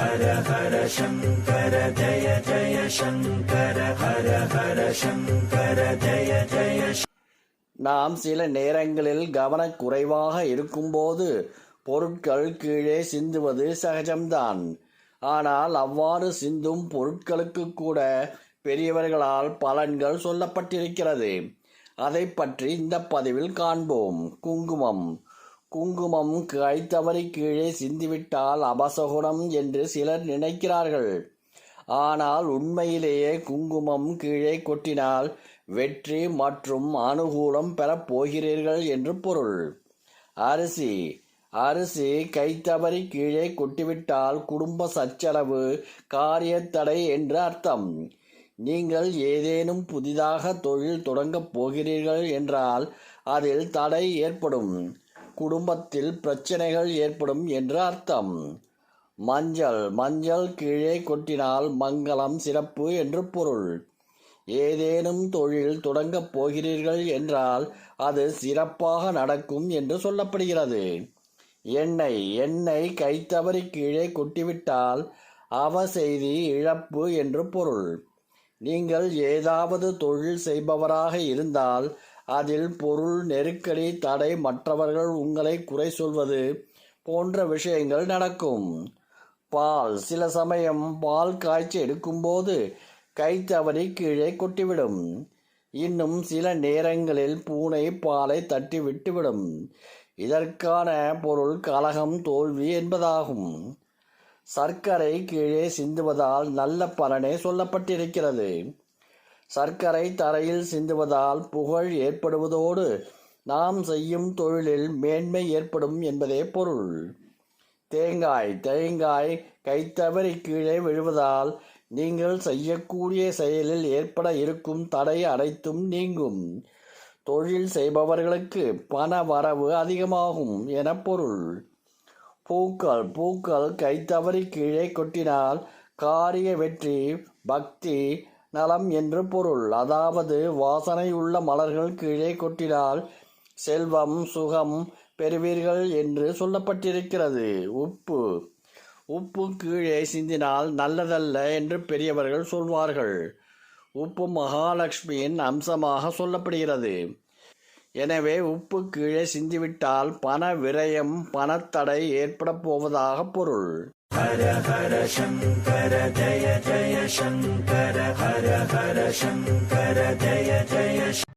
ஹர ஹர சங்கர ஜய ஜய சங்கர ஹர ஹர சங்கர ஜய ஜய நாம் சில நேரங்களில் கவனக்குறைவாக இருக்கும்போது பொருட்கள் கீழே சிந்துவது சகஜம்தான். ஆனால் அவ்வாறு சிந்தும் பொருட்களுக்கு கூட பெரியவர்களால் பலன்கள் சொல்லப்பட்டிருக்கிறது. அதை பற்றி இந்த பதிவில் காண்போம். குங்குமம். குங்குமம் கை தவறி கீழே சிந்திவிட்டால் அபசகுணம் என்று சிலர் நினைக்கிறார்கள். ஆனால் உண்மையிலேயே குங்குமம் கீழே கொட்டினால் வெற்றி மற்றும் அனுகூலம் பெறப் போகிறீர்கள் என்று பொருள். அரிசி. அரிசி கைத்தவறி கீழே கொட்டிவிட்டால் குடும்ப சச்சரவு காரியத்தடை என்று அர்த்தம். நீங்கள் ஏதேனும் புதிதாக தொழில் தொடங்கப் போகிறீர்கள் என்றால் அதில் தடை ஏற்படும். குடும்பத்தில் பிரச்சனைகள் ஏற்படும் என்று அர்த்தம். மஞ்சள் மஞ்சள் கீழே கொட்டினால் மங்களம் சிறப்பு என்று பொருள். ஏதேனும் தொழில் தொடங்கப் போகிறீர்கள் என்றால் அது சிறப்பாக நடக்கும் என்று சொல்லப்படுகிறது. எண்ணெய் எண்ணெய் கைத்தவறி கீழே கொட்டிவிட்டால் அவ செய்தி இழப்பு என்று பொருள். நீங்கள் ஏதாவது தொழில் செய்பவராக இருந்தால் அதில் பொருள் நெருக்கடி தடை மற்றவர்கள் உங்களை குறை சொல்வது போன்ற விஷயங்கள் நடக்கும். பால். சில சமயம் பால் காய்ச்சி எடுக்கும்போது கை தவறி கீழே கொட்டிவிடும். இன்னும் சில நேரங்களில் பூனை பாலை தட்டி விட்டுவிடும். இதற்கான பொருள் கலகம் தோல்வி என்பதாகும். சர்க்கரை கீழே சிந்துவதால் நல்ல பலனே சொல்லப்பட்டிருக்கிறது. சர்க்கரை தரையில் சிந்துவதால் புகழ் ஏற்படுவதோடு நாம் செய்யும் தொழிலில் மேன்மை ஏற்படும் என்பதே பொருள். தேங்காய் தேங்காய் கைத்தவறி கீழே விழுவதால் நீங்கள் செய்யக்கூடிய செயலில் ஏற்பட இருக்கும் தடை அனைத்தும் நீங்கும். தொழில் செய்பவர்களுக்கு பண வரவு அதிகமாகும் என பொருள். பூக்கள் பூக்கள் கைத்தவறி கீழே கொட்டினால் காரிய வெற்றி பக்தி நலம் என்று பொருள். அதாவது வாசனையுள்ள மலர்கள் கீழே கொட்டினால் செல்வம் சுகம் பெறுவீர்கள் என்று சொல்லப்பட்டிருக்கிறது. உப்பு. உப்பு கீழே சிந்தினால் நல்லதல்ல என்று பெரியவர்கள் சொல்வார்கள். உப்பு மகாலட்சுமியின் அம்சமாக சொல்லப்படுகிறது. எனவே உப்பு கீழே சிந்திவிட்டால் பண விரயம் பணத்தடை ஏற்பட போவதாக பொருள். ஹர ஹர சங்கர ஜய ஜய சங்கர ஹர ஹர சங்கர ஜய ஜய